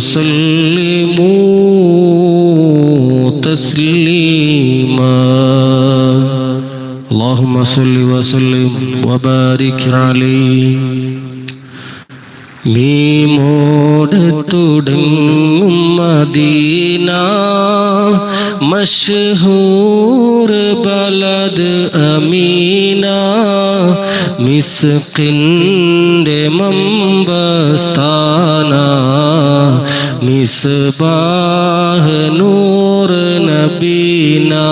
وسلموا تسليما اللهم صل وسلم وبارك عليه മീമോട് തുടങ്ങും മദീന മഷഹൂർ ബലദ് അമീന മിസ്കിൻ്റെ മമ്പസ്ഥാന مصباح نور نبينا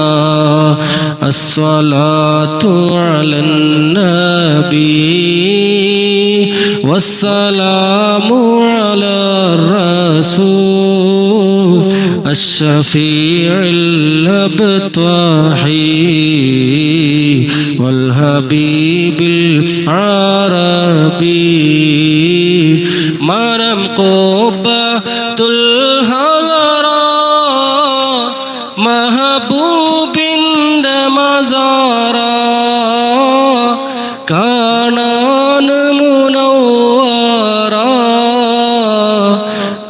الصلاة على النبي والسلام على الرسول الشفيع الابتاحي والحبيب العربي مزارا കാണാൻ മുനവ്വറ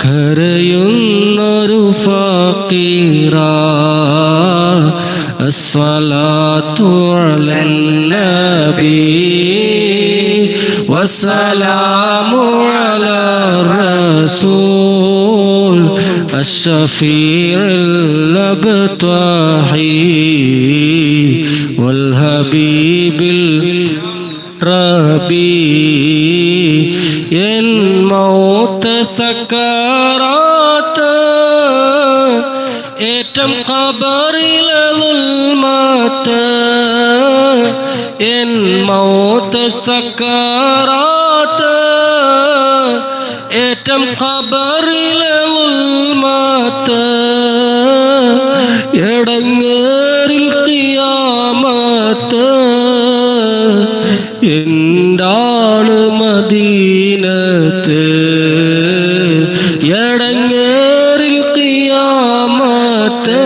കരയുന്നൊരു ഫക്കീറ അസ്സലാത്തു അലൻ നബി വസ്സലാമു അലാ റസൂൽ الشفيع الأبطاحي ഹബീബിൽ റബീ എൽ മൗത്ത് സക്കറാത്ത് ഏറ്റം ഖബറിലെ ഉൽമാത്ത് എൻ മൗത്ത് സക്കറാത്ത് ഏറ്റം ഖബറിലെ ഉൽമാത്ത് എടങ്ങ് എന്താണ് മദീനത്ത് എടങ്ങേറിൽ കിയാമത്ത്.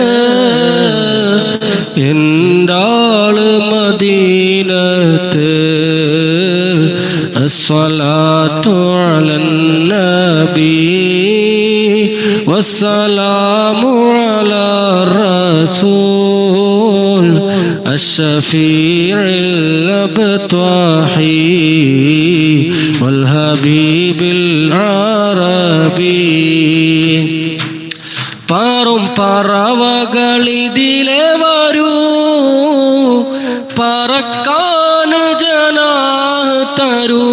എന്താണ് മദീനത്ത് അസ്വലാത്തു അലൻ വസ്സലാമു അലാ റസൂൽ الشفيع الأبطاحي والحبيب العربي പാറും പറവകളിതിലെ വരൂ പറക്കാൻ ജനാഹ് തരൂ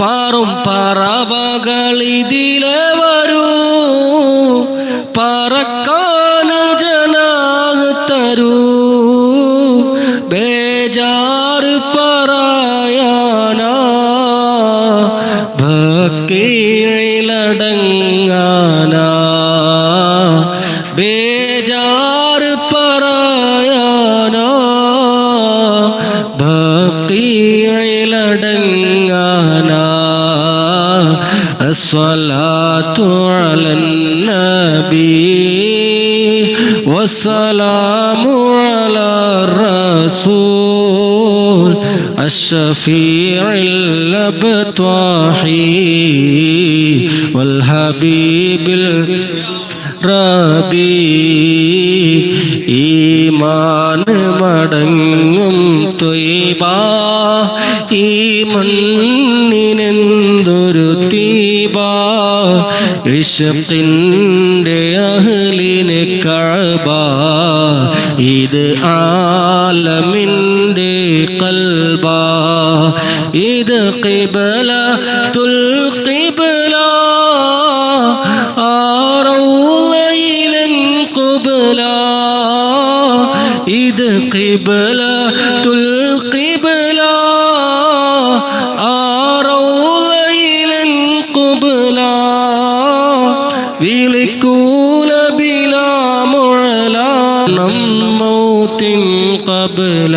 പാറും പറവകളിതിലെ വരൂ പറക്കാൻ بجار پرایا نا بھقی علڈنگانا الصلاة على النبي والسلام على الرسول الشفيع الابتاحي والحبيب الابتاحي റാഗി ഈമാന മടങ്ങും തൊയ്ബാ ഈ മണ്ണിനെന്തൊരു തീബാ ഇഷത്തിന്റെ അഹലിനെ കഴബാ ഇത് ആലമിന്റെ കൽബാ ഇത് കിബല തുൽ قبلة القبلة ആറോളയിൽ القبلة വിളിക്കൂല ബിലാമുഴല നമ്മൂത്തിൻ കബല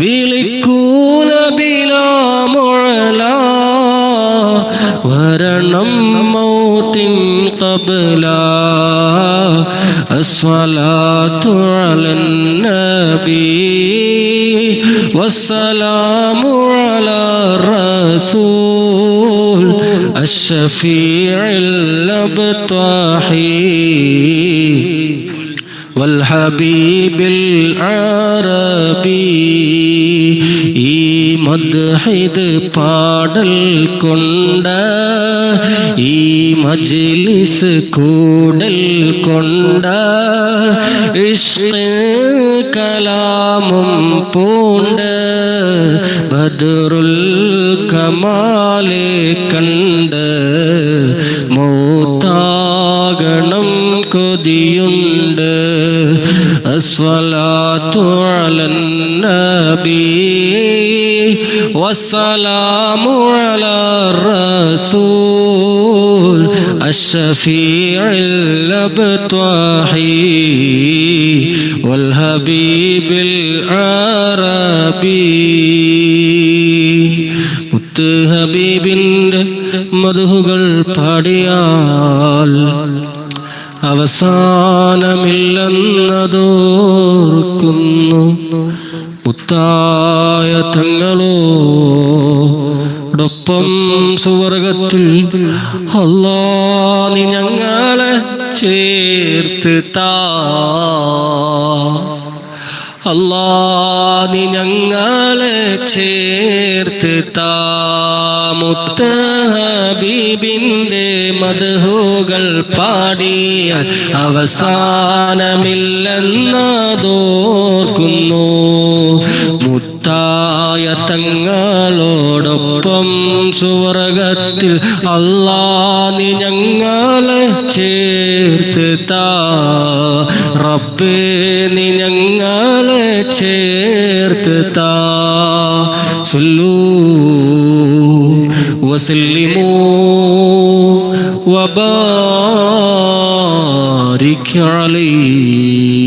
വിളിക്കൂല ബിലാമുഴല വരണം മൗത്തിൻ കബലാ الصلاة على النبي والسلام على الرسول الشفيع الأبطاحي. والحبيب العربي ഈ മദ്ഹിദ് പാടൽ കൊണ്ട ഈ മജ്ലിസ് കൂടൽ കൊണ്ട ഇഷ്ക് കലാമും പൂണ്ട ബദറുൽ കമാലെ കണ്ട് മൗത്താകണം കൊതിയുണ്ട് الصلاة على النبي والسلام على الرسول الشفيع الأبطاحي والحبيب العربي മുത്ത് ഹബീബിൻ്റെ മധുകൾ പാടിയാൽ അവസാനമില്ലെന്നതോർക്കുന്നു. മുത്തായ തങ്ങളോടൊപ്പം സുവർഗത്തിൽ അല്ലാ നീ ഞങ്ങളെ ചേർത്ത് താ ഞങ്ങളെ ചേർത്ത് താമുത്ത ഹബീബിന്റെ മധുകൾ പാടിയ അവസാനമില്ലെന്നതോർക്കുന്നു. മുത്തായ തങ്ങളോടൊപ്പം സുവർഗത്തിൽ അല്ലാ നീ ഞങ്ങളെ ചേർത്ത് താ റബ്ബേ നീ ഞങ്ങളെ ചേർത്ത് താ സുല്ലൂ വസല്ലിമൂ وبارك عليه.